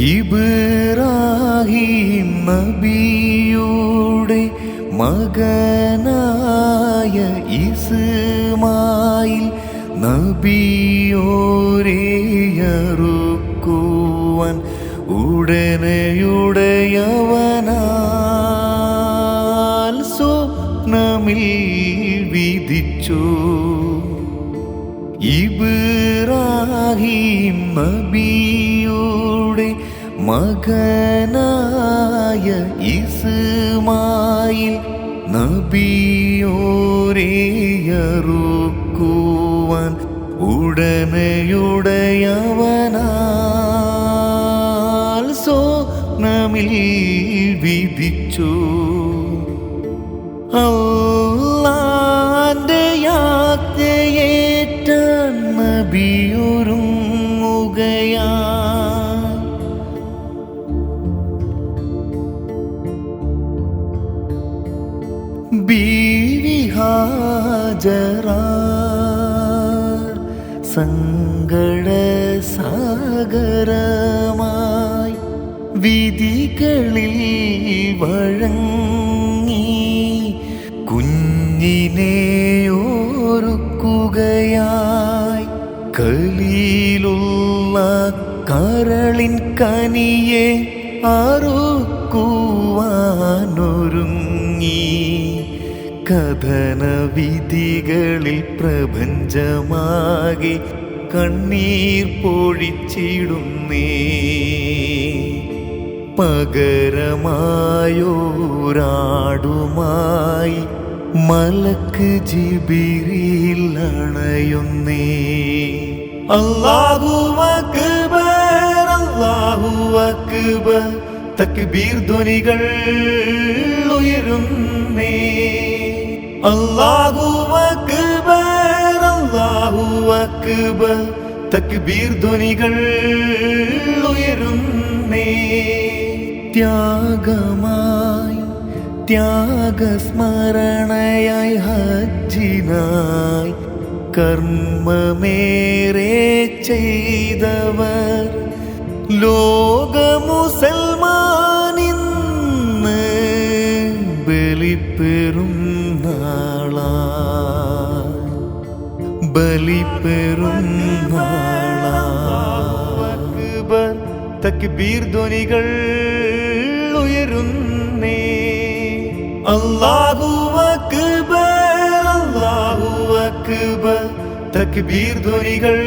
ഇബ്രാഹിം നബിയുടെ മകനായ ഇസ്മായിൽ നബിയോരെയറുക്കുവാൻ ഉടനെയുടയവനാൽ സ്വപ്നമിൽ വിധിച്ചു. ഇബ്രാഹിം നബിയുടെ മകനായ ഇസ്മായിൽ നബിയോരെയറുക്കുവാൻ ഉടനെയുടയവനാൽ സ്വപ്നമിൽ വിധിച്ചു. അല്ലാന്റെ യാത്രയേറ്റ നബിയൊരുങ്ങുകയാ ബീവി ഹാജറ സങ്കട സാഗരമായി വിധികളിൽ വഴങ്ങി കുഞ്ഞിനെ ഓർക്കുകയായി കളിയിലുള്ള കരളിൻ കനിയെ അറുക്കുവാനൊരുങ്ങി കഥന വിധികളിൽ പ്രപഞ്ചമാകെ കണ്ണീർ പൊഴിച്ചിടുന്നേ. പകരമായോരാടുമായി മലക്ക് ജിബിരിയിൽ അണയുന്നേ. അല്ലാഹു അക്ബർ അല്ലാഹു അക്ബർ തക്ബീർ ധ്വനികൾ ഉയരുന്നേ. അല്ലാഹു അക്ബർ അല്ലാഹു അക്ബർ. തക്ബീർ ധ്വനികൾ ഉയരുന്നേ. ത്യാഗമായി ത്യാഗസ്മരണയായി ഹജ്ജിനായി കർമ്മമേറെ ചെയ്തവർ. ലോക ബലിപ്പെറും അക്ബർ ധ്വനികൾ ഉയരുന്നേ. അല്ലാഹു അക്ബർ അല്ലാഹു ധ്വനികൾ